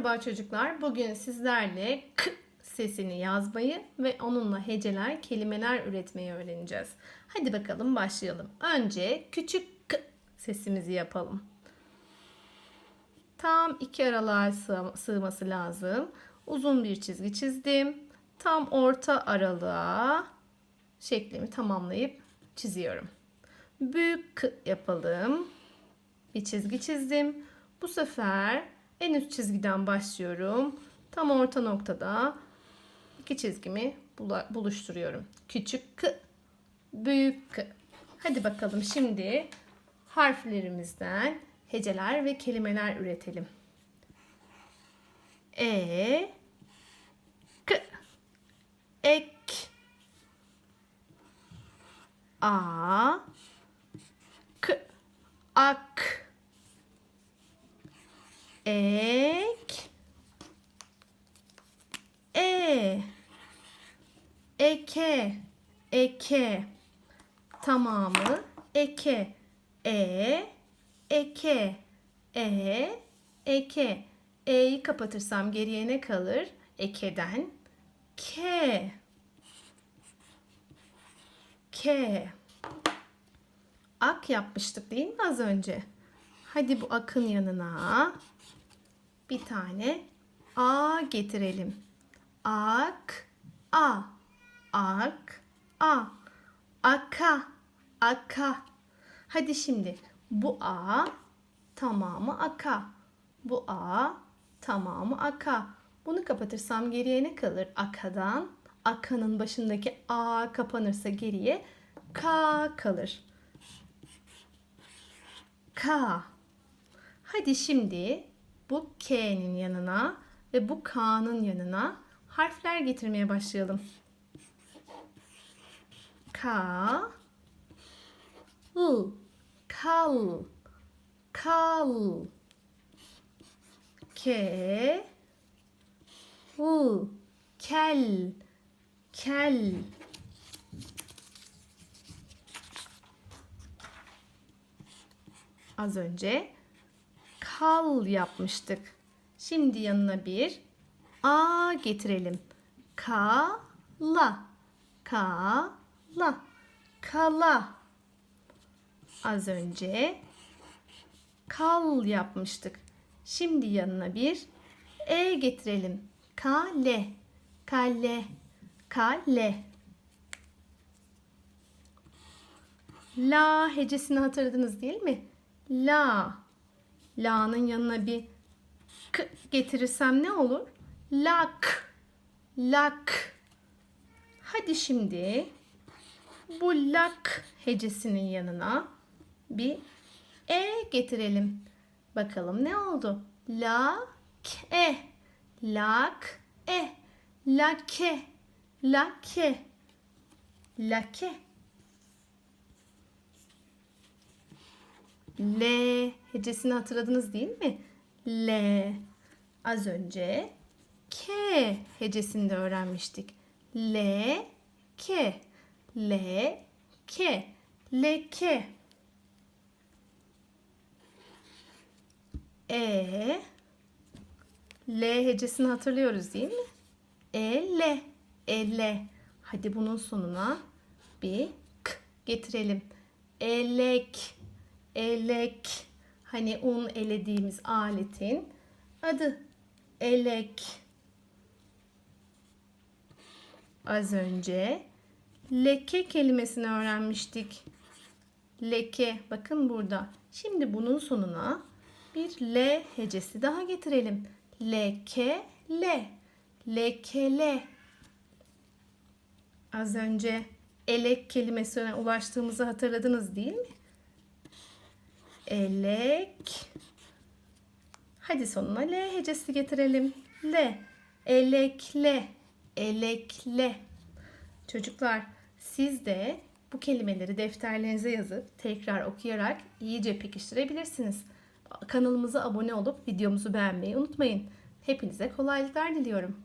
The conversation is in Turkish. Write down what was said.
Merhaba çocuklar. Bugün sizlerle k sesini yazmayı ve onunla heceler, kelimeler üretmeyi öğreneceğiz. Hadi bakalım başlayalım. Önce küçük k sesimizi yapalım. Tam iki aralığa sığ- sığması lazım. Uzun bir çizgi çizdim. Tam orta aralığa şeklimi tamamlayıp çiziyorum. Büyük k yapalım. Bir çizgi çizdim. Bu sefer en üst çizgiden başlıyorum. Tam orta noktada iki çizgimi buluşturuyorum. Küçük k, büyük k. Hadi bakalım şimdi harflerimizden heceler ve kelimeler üretelim. E, k, ek, a, k, ak, ek. E. Eke. Eke. Tamamı eke. E. Eke. E. Eke. E'yi kapatırsam geriye ne kalır? Ekeden. Ke ke ak yapmıştık değil mi az önce hadi bu akın yanına bir tane a getirelim. Ak, a, ak, a, aka, aka. Hadi şimdi bu a tamamı aka. Bu a tamamı aka. Bunu kapatırsam geriye ne kalır? Akadan akanın başındaki a kapanırsa geriye ka kalır. Ka. Hadi şimdi bu K'nin yanına ve bu K'nın yanına harfler getirmeye başlayalım. K, L, kal, kal. K, L, kel, kel. Az önce kal yapmıştık. Şimdi yanına bir a getirelim. Kala. Kala. Kala. Az önce kal yapmıştık. Şimdi yanına bir e getirelim. Kale. Kale. Kale. La hecesini hatırladınız değil mi? La. La'nın yanına bir k getirirsem ne olur? Lak. Lak. Hadi şimdi bu lak hecesinin yanına bir e getirelim. Bakalım ne oldu? Lak e. Lak e. Lake. Lake. Lake. L hecesini hatırladınız değil mi? L. Az önce K hecesini de öğrenmiştik. L, K. L, K. Leke. E. L hecesini hatırlıyoruz değil mi? E, L. Elle. Hadi bunun sonuna bir k getirelim. Elek elek hani un elediğimiz aletin adı elek. Az önce leke kelimesini öğrenmiştik. Leke bakın burada. Şimdi bunun sonuna bir L hecesi daha getirelim. Leke le. Lekele. Az önce elek kelimesine ulaştığımızı hatırladınız değil mi? Elek. Hadi sonuna L hecesi getirelim. L. Elekle. Elekle. Çocuklar siz de bu kelimeleri defterlerinize yazıp tekrar okuyarak iyice pekiştirebilirsiniz. Kanalımıza abone olup videomuzu beğenmeyi unutmayın. Hepinize kolaylıklar diliyorum.